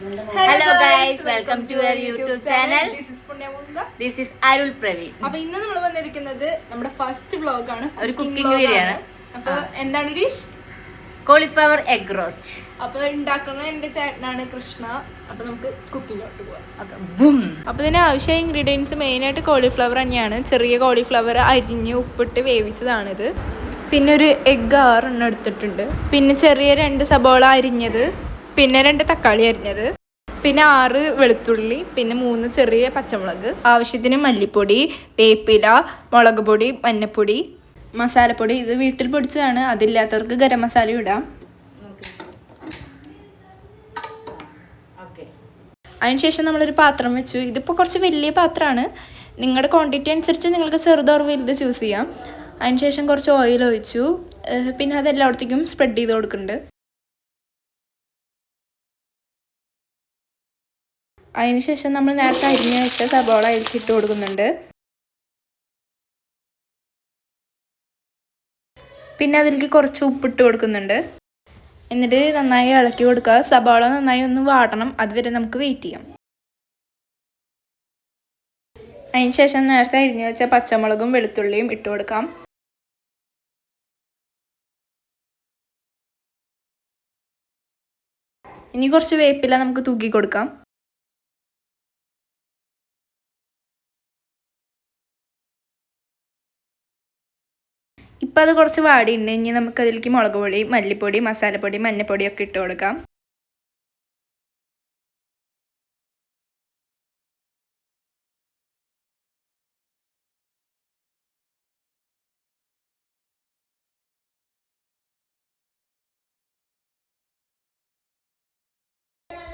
Hello guys welcome to your YouTube channel. This is Arul Praveen അപ്പൊ ഇന്ന് നമ്മൾ വന്നിരിക്കുന്നത് നമ്മുടെ ഫസ്റ്റ് വ്ലോഗ് ആണ്. ഒരു കുക്കിംഗ് വീഡിയോ ആണ്. അപ്പൊ എന്താണ് ഡിഷ്? കോളിഫ്ലവർ എഗ് റോസ്റ്റ് അപ്പൊ ഉണ്ടാക്കുന്ന എന്റെ ചേട്ടനാണ് കൃഷ്ണ. അപ്പൊ നമുക്ക് കുക്കിങ്ങിലോട്ട് പോവാം. അപ്പൊ ഇതിന് ആവശ്യ ഇൻഗ്രീഡിയൻസ് മെയിൻ ആയിട്ട് കോളിഫ്ലവർ തന്നെയാണ്. ചെറിയ കോളിഫ്ലവർ അരിഞ്ഞ് ഉപ്പിട്ട് വേവിച്ചതാണിത്. പിന്നെ ഒരു എഗ് ആറെണ്ണം എടുത്തിട്ടുണ്ട്. പിന്നെ ചെറിയ രണ്ട് സബോള അരിഞ്ഞത്. പിന്നെ രണ്ട് തക്കാളി അരിഞ്ഞത്. പിന്നെ ആറ് വെളുത്തുള്ളി പിന്നെ മൂന്ന് ചെറിയ പച്ചമുളക് ആവശ്യത്തിന് മല്ലിപ്പൊടി വേപ്പില മുളക് പൊടി മഞ്ഞപ്പൊടി മസാലപ്പൊടി ഇത് വീട്ടിൽ പൊടിച്ചതാണ്. അതില്ലാത്തവർക്ക് ഗരം മസാല ഇടാം. അതിനുശേഷം നമ്മളൊരു പാത്രം വെച്ചു. ഇതിപ്പോൾ കുറച്ച് വലിയ പാത്രമാണ്. നിങ്ങളുടെ ക്വാണ്ടിറ്റി അനുസരിച്ച് നിങ്ങൾക്ക് ചെറുതോ വലുത് ചൂസ് ചെയ്യാം. അതിനുശേഷം കുറച്ച് ഓയിൽ ഒഴിച്ചു. പിന്നെ അത് എല്ലായിടത്തേക്കും സ്പ്രെഡ് ചെയ്ത് കൊടുക്കുന്നുണ്ട്. അതിനുശേഷം നമ്മൾ നേരത്തെ അരിഞ്ഞ് വെച്ച സബോള അതിലേക്ക് ഇട്ട് കൊടുക്കുന്നുണ്ട്. പിന്നെ അതിലേക്ക് കുറച്ച് ഉപ്പിട്ട് കൊടുക്കുന്നുണ്ട്. എന്നിട്ട് നന്നായി ഇളക്കി കൊടുക്കുക. സബോള നന്നായി ഒന്ന് വാടണം. അതുവരെ നമുക്ക് വെയിറ്റ് ചെയ്യാം. അതിന് ശേഷം നേരത്തെ അരിഞ്ഞു വെച്ച പച്ചമുളകും വെളുത്തുള്ളിയും ഇട്ട് കൊടുക്കാം. ഇനി കുറച്ച് വേപ്പില നമുക്ക് തൂക്കി കൊടുക്കാം. ഇപ്പം അത് കുറച്ച് വാടിയുണ്ട്. ഇനി നമുക്ക് അതിലേക്ക് മുളക് പൊടി മല്ലിപ്പൊടി മസാലപ്പൊടി മഞ്ഞൾപ്പൊടി ഒക്കെ ഇട്ട് കൊടുക്കാം.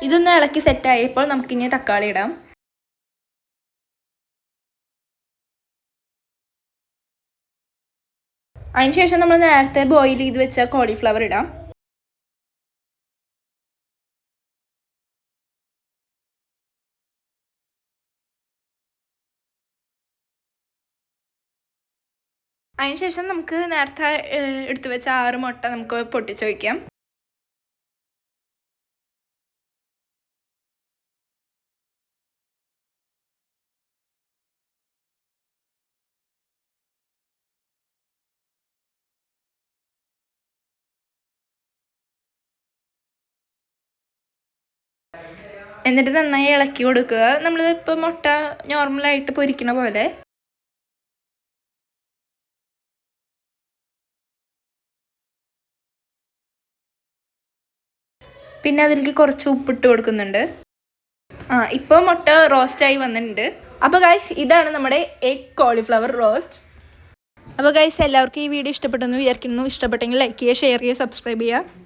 ഇതൊന്ന് ഇളക്കി സെറ്റായപ്പോൾ നമുക്കിനി തക്കാളി ഇടാം. അതിനുശേഷം നമ്മൾ നേരത്തെ ബോയിൽ ചെയ്ത് വെച്ച കോളിഫ്ലവർ ഇടാം. അതിനുശേഷം നമുക്ക് നേരത്തെ എടുത്തു വെച്ച ആറ് മുട്ട നമുക്ക് പൊട്ടിച്ചു വയ്ക്കാം എന്നിട്ട് നന്നായി ഇളക്കി കൊടുക്കുക. നമ്മൾ ഇപ്പോൾ മുട്ട നോർമലായിട്ട് പൊരിക്കണ പോലെ. പിന്നെ അതിലേക്ക് കുറച്ച് ഉപ്പിട്ട് കൊടുക്കുന്നുണ്ട്. ആ ഇപ്പോൾ മുട്ട റോസ്റ്റായി വന്നിട്ടുണ്ട്. അപ്പോൾ ഗൈസ് ഇതാണ് നമ്മുടെ എഗ് കോളിഫ്ലവർ റോസ്റ്റ് അപ്പോൾ ഗൈസ് എല്ലാവർക്കും ഈ വീഡിയോ ഇഷ്ടപ്പെട്ടെന്ന് വിചാരിക്കുന്നു. ഇഷ്ടപ്പെട്ടെങ്കിൽ ലൈക്ക് ചെയ്യുക ഷെയർ ചെയ്യുക സബ്സ്ക്രൈബ് ചെയ്യുക.